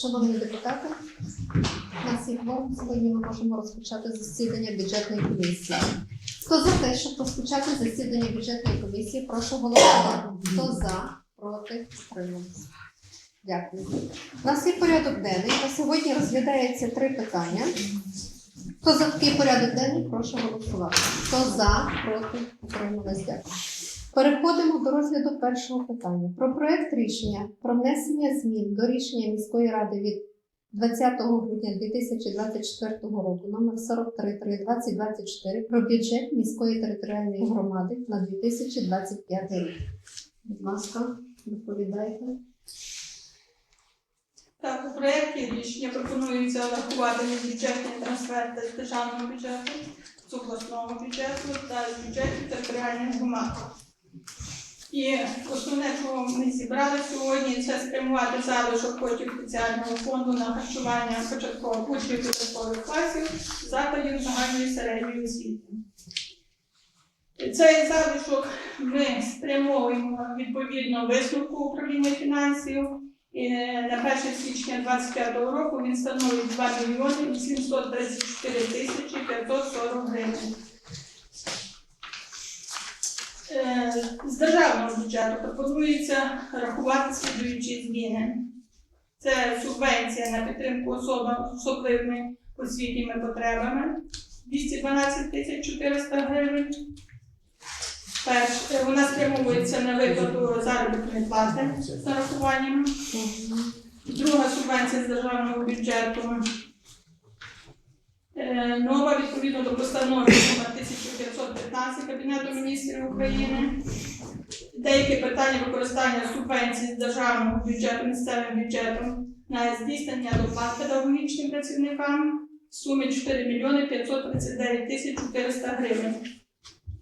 Шановні депутати, у нас є. Сьогодні ми можемо розпочати засідання бюджетної комісії. Хто за те, щоб розпочати засідання бюджетної комісії, прошу голосувати. Хто за, проти, утримався. Дякую. У нас є порядок денний. На сьогодні розглядається три питання. Хто за такий порядок денний, прошу голосувати. Хто за, проти, утрималась. Дякую. Переходимо до розгляду першого питання. Про проект рішення про внесення змін до рішення міської ради від 20 грудня 2024 року номер 43 2024 про бюджет міської територіальної громади на 2025 рік. Будь ласка, доповідайте. Так, у проєкті рішення пропонується врахувати бюджетні трансферти з державного бюджету, з обласного бюджету та з бюджетів територіальних громад. І основне, чого ми зібрали сьогодні, це спрямувати залишок коштів спеціального фонду на харчування початкових учнів початкових класів закладів загальної середньої освіти. Цей залишок ми спрямовуємо відповідно висновку управління фінансів. І е, на 1 січня 2025 року він становить 2 мільйони 734 тисячі 540 гривень. Е, З державного бюджету пропонується рахувати слідуючі зміни. Це субвенція на підтримку особам з особливими освітніми потребами 212 тисяч 400 гривень. Вона спрямовується на виплату заробітної плати з нарахуванням. Друга субвенція з державного бюджету. Е, Нова відповідно до постанови номер 1515 Кабінету міністрів України. Деякі питання використання субвенцій з державного бюджету місцевим бюджетом на здійснення доплат педагогічним працівникам в сумі 4 мільйони 539 тисяч 400 гривень.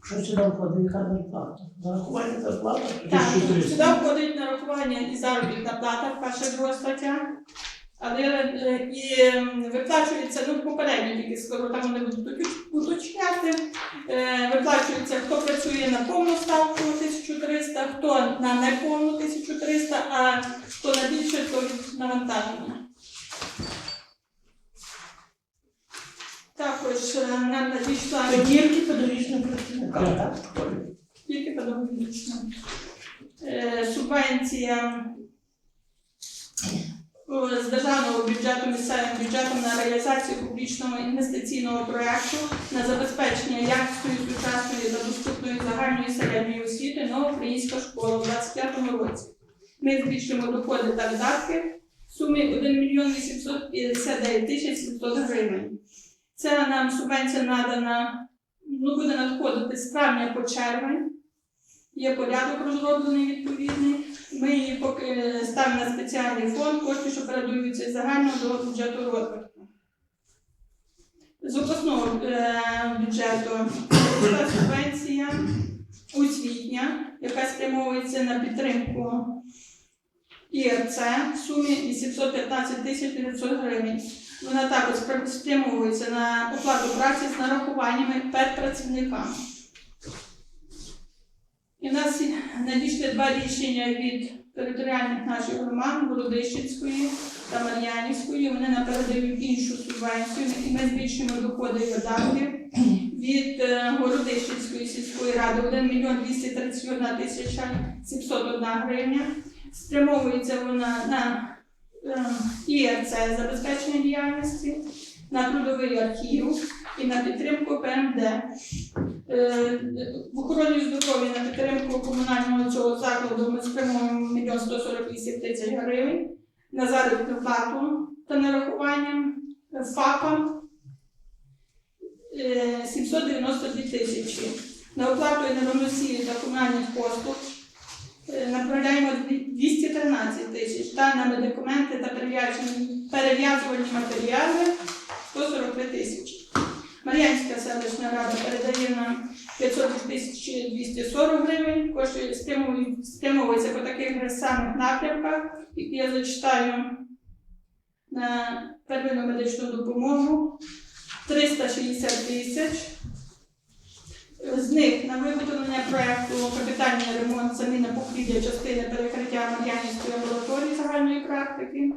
Що сюди входить, яка зарплата? Зарахування зарплата? Так, сюди входить нарахування і заробітна плата, перша друга стаття. Але е, і ем, виплачується, ну попередньо тільки скажу, там вони будуть уточняти. Е, Виплачується, хто працює на повну ставку 1300, хто на неповну 1300, а хто на більше, то від навантаження. Також е, нам надійшла тільки педагогічним працівникам, так? тільки педагогічна. Е, Субвенція з державного бюджету місцевим бюджетом на реалізацію публічного інвестиційного проєкту на забезпечення якісної, сучасної та доступної загальної середньої освіти нова українська школа у 2025 році. Ми збільшуємо доходи та видатки в сумі 1 мільйон 859 тисяч 700 гривень. Це нам субвенція надана ну, буде надходити з травня по червень. Є порядок розроблений відповідний. Ми її ставимо на спеціальний фонд, кошти, що передаються з загального до бюджету розвитку. З обласного е, бюджету субвенція освітня, яка спрямовується на підтримку ІРЦ в сумі 815 тисяч 900 гривень. Вона також спрямовується на оплату праці з нарахуваннями педпрацівникам. І в нас надійшли два рішення від територіальних наших громад Городищенської та Мар'янівської. Вони нам передають іншу субвенцію, і ми збільшуємо доходи видатки. Від е, Городищенської сільської ради 1 мільйон 231 тисяча 701 гривня. Спрямовується вона на е, ІРЦ забезпечення діяльності, на трудовий архів і на підтримку ПМД. Е, В охороні здоров'я на підтримку комунального цього закладу ми спрямуємо 1 148 тисяч гривень на заробітну плату та нарахування ФАПам е, 792 тисячі. На оплату енергоносії та комунальних послуг е, направляємо 213 тисяч та на медикаменти та перев'язувальні матеріали 143 тисячі. Мар'янська селищна рада передає нам 500 тисяч 240 гривень, кошти спрямовуються по таких самих напрямках, які я зачитаю на первинну медичну допомогу. 360 тисяч. З них на виготовлення проекту капітальний ремонт заміна покрівля частини перекриття Мар'янівської амбулаторії загальної практики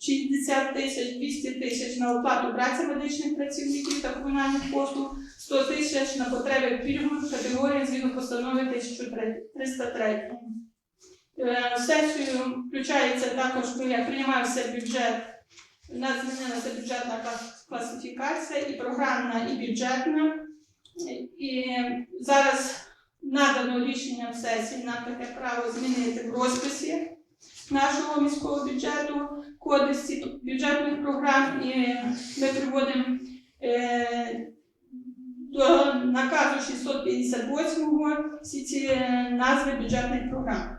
60 тисяч, 200 тисяч на оплату праці медичних працівників та комунальних послуг, 100 тисяч на потреби пільгових категорій згідно постанови 1303. Е, В сесію включається також, як приймався бюджет, у нас змінилася бюджетна класифікація і програмна, і бюджетна. І зараз надано рішення в сесії на таке право змінити в розписі нашого міського бюджету, кодексі бюджетних програм, і ми приводимо е, до наказу 658 всі ці е, назви бюджетних програм.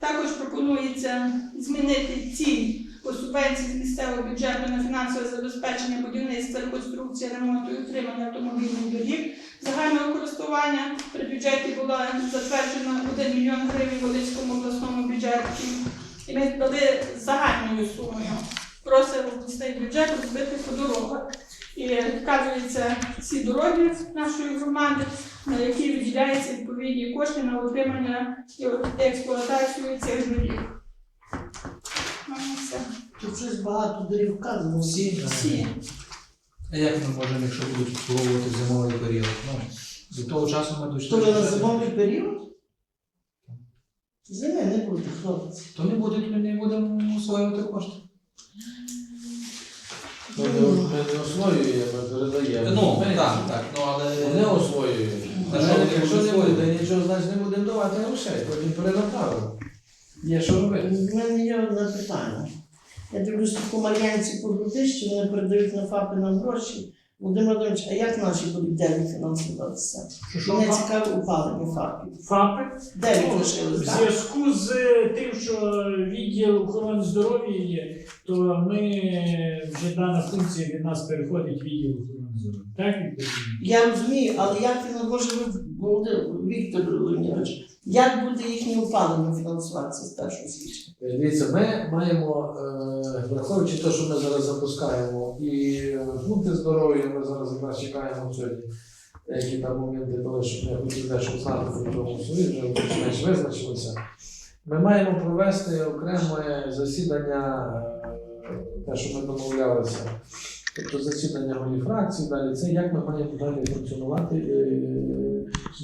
Також пропонується змінити ціль по субвенції з місцевого бюджету на фінансове забезпечення будівництва, реконструкції, ремонту і утримання автомобільних доріг загального користування. При бюджеті була затверджена 1 мільйон гривень в Волинському обласному бюджеті. І ми дали загальною сумою. Просимо обласний бюджет розбити по дорогах. І вказуються всі дороги нашої громади, на які виділяються відповідні кошти на утримання і експлуатацію цих доріг. Ну. Тут щось багато дорів вказано. Всі. Всі. А як ми можемо, якщо будуть обслуговувати зимовий період? Ну, до того часу ми То дійшли. ви на зимовий період? Зими не буде, хлопці. То не буде, ми не будемо освоювати кошти. Ми не, освоюємо, передаємо. Ну, так, так, ну але. Вони освоюють. Та Та що що, якщо не буде, нічого значить не будемо давати грошей, потім перенаправимо. Є що робити. У мене є одне питання. Я дивлюсь, тут по Мар'янці по Грудищі, вони передають на ФАПи нам гроші. Володимир Володимирович, а як наші будуть дев'ять фінансуватися? Що, Мене цікаве упалення ФАПів. ФАПи? Дев'ять Ну, лишилось, В так? зв'язку з тим, що відділ охорони здоров'я є, то ми вже дана функція від нас переходить в відділ охорони? Я розумію, але як він може Володимир Віктор Володимирович, як буде їхнє опалення фінансуватися з 1 січня? Дивіться, ми маємо, е, враховуючи те, що ми зараз запускаємо, і е, пункти здоров'я, ми зараз якраз чекаємо сьогодні. Які там моменти були, щоб я хотів дещо знати про тому собі, вже більш-менш визначилися. Ми маємо провести окреме засідання, е, те, що ми домовлялися. Тобто засідання голів фракцій, далі це як ми маємо далі функціонувати, е,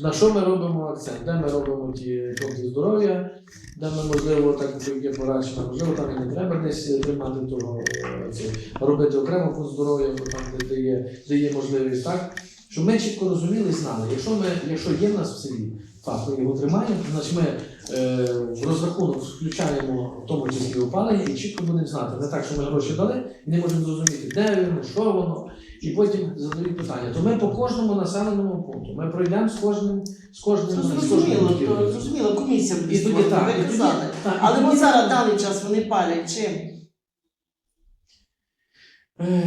на що ми робимо акцент, де ми робимо ті пункти здоров'я, де ми, можливо, так є порачено, можливо, там і не треба десь тримати того, е, робити окремо пункт здоров'я, бо там, де, є, де є можливість, так? Щоб ми чітко розуміли і знали, якщо, ми, якщо є в нас в селі факт, ми його тримаємо, значить ми е, в розрахунок включаємо в тому числі опалення і чітко будемо знати. Не так, що ми гроші дали, і не можемо зрозуміти, де воно, що воно, і потім задають питання. То ми по кожному населеному пункту, ми пройдемо з кожним, з кожним, з зрозуміло, то зрозуміло, комісія буде І тоді створена, так, і тоді, казали. так, і Але тоді- от зараз даний час вони палять чим? Ех,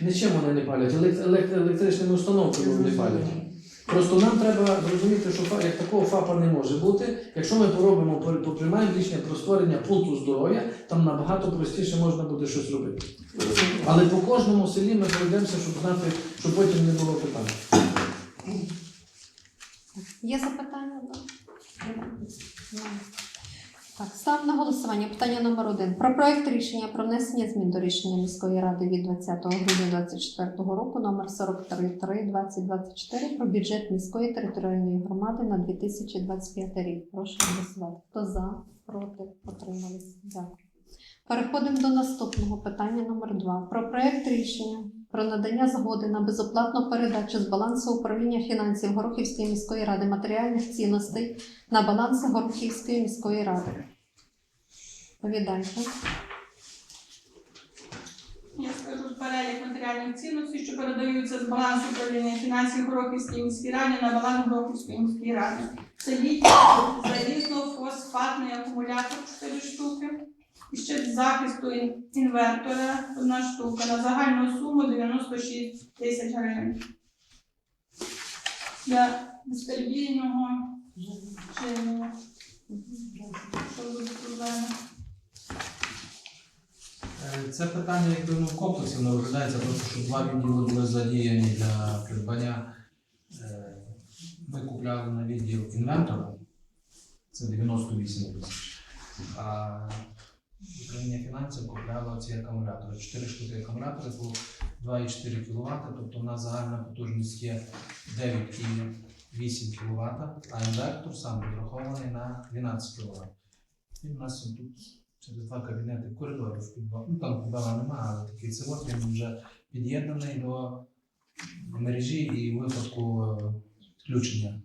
Нічим вони не палять, елек- елек- електричними установками вони палять. Просто нам треба зрозуміти, що як такого ФАПа не може бути. Якщо ми поробимо, по- поприймаємо рішення про створення пункту здоров'я, там набагато простіше можна буде щось робити. Але по кожному селі ми пройдемося, щоб знати, щоб потім не було питань. Є запитання? Так, ставимо на голосування. Питання номер один. Про проект рішення про внесення змін до рішення міської ради від 20 грудня 2024 року номер 43 2024 про бюджет міської територіальної громади на 2025 рік. Прошу голосувати. Хто за, проти, утрималися? Дякую. Переходимо до наступного питання номер два. Про проект рішення про надання згоди на безоплатну передачу з балансу управління фінансів Горохівської міської ради матеріальних цінностей на баланс Горохівської міської ради. Повідайте. Я скажу перелік матеріальних цінностей, що передаються з балансу управління фінансів Горохівської міської ради на баланс Горохівської міської ради. Це літій, залізно-фосфатний акумулятор 4 штуки. І ще захисту ін- інвертора одна штука на загальну суму 96 тисяч гривень. Для безперебійного чинення. Що буде проблема? Е, Це питання якби ну, в комплексі воно розглядається, просто щоб два відділи були задіяні для придбання. Е, Ми купляли на відділ інвентора, це 98 тисяч. Управління фінансів купляло ці акумулятори. 4 штуки акумулятори по 2,4 кВт, тобто у нас загальна потужність є 9,8 кВт, а інвертор сам розрахований на 12 кВт. І у нас тут через два кабінети коридорів підвал. Ну там підвала немає, але такий це от він вже під'єднаний до мережі і випадку е, включення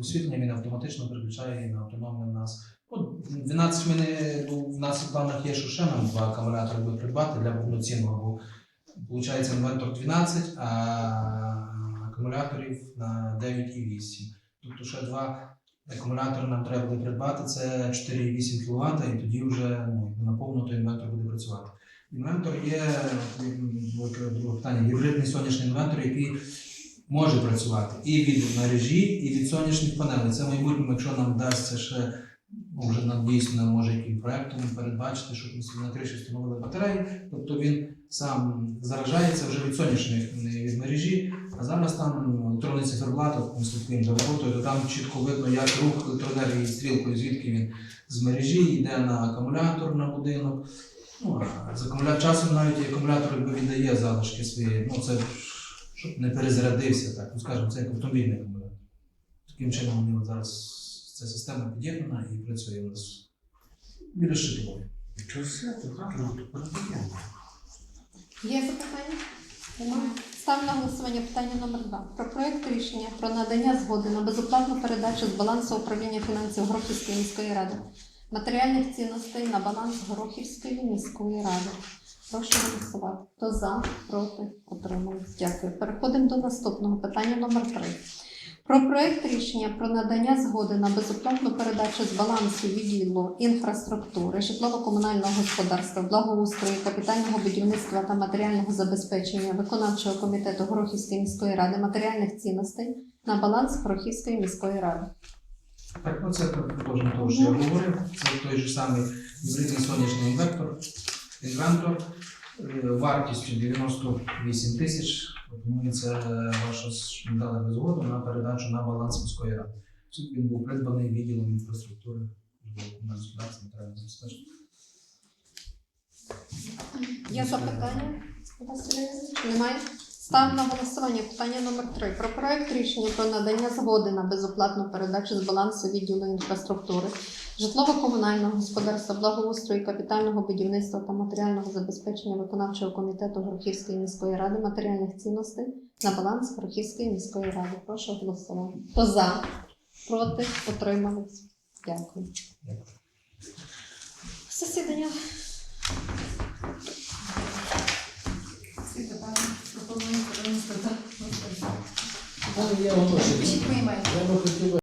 освітлення він автоматично переключає на автономний у нас. Ну, 12 ми не, ну, в нас в планах є, що ще нам два акумулятори би придбати для повноцінного, бо виходить інвертор 12, а акумуляторів на 9,8. Тобто ще два акумулятори нам треба буде придбати, це 4,8 кВт, і тоді вже ну, наповно той інвертор буде працювати. Інвентор є, друге питання, гібридний сонячний інвентор, який може працювати і від мережі, і від сонячних панелей. Це в майбутньому, якщо нам вдасться ще вже нам дійсно може яким проектом передбачити, щоб ми на криші встановили батареї. Тобто він сам заражається вже від сонячних від мережі. А зараз там електронний циферблат, ми слідкуємо за роботою, то там чітко видно, як рух електроенергії стрілкою, звідки він з мережі йде на акумулятор на будинок. Ну, з акумулятор часом навіть акумулятор якби віддає залишки свої. Ну це щоб не перезарядився, так, ну скажімо, це як автомобільний акумулятор. Таким чином нього зараз ця система під'єднана і працює у нас біля щитової. Є запитання? Немає. Ставлю на голосування питання номер 2 Про проект рішення про надання згоди на безоплатну передачу з балансу управління фінансів Горохівської міської ради матеріальних цінностей на баланс Горохівської міської ради. Прошу голосувати. Хто за, проти, утримались. Дякую. Переходимо до наступного питання номер 3 Про проект рішення про надання згоди на безоплатну передачу з балансу відділу інфраструктури, житлово-комунального господарства, благоустрою, капітального будівництва та матеріального забезпечення виконавчого комітету Горохівської міської ради матеріальних цінностей на баланс Горохівської міської ради. Так, ну це продовження того, що я говорив. Це той же самий гібридний сонячний інвектор, інвентор вартістю 98 тисяч. Пропонується ваша ж- дали згоду на передачу на баланс міської ради. Він був придбаний відділом інфраструктури у нас господарства матеріального забезпечення. Є запитання? Немає? Ставлю на голосування питання номер 3 Про проект рішення про надання згоди на безоплатну передачу з балансу відділу інфраструктури, житлово-комунального господарства, благоустрою, капітального будівництва та матеріального забезпечення виконавчого комітету Горохівської міської ради матеріальних цінностей на баланс Горохівської міської ради. Прошу голосувати. Хто за? Проти? Утримались? Дякую. Засідання Всі питання пропонують перенести до У мене є оголошення. Пишіть. Я би хотів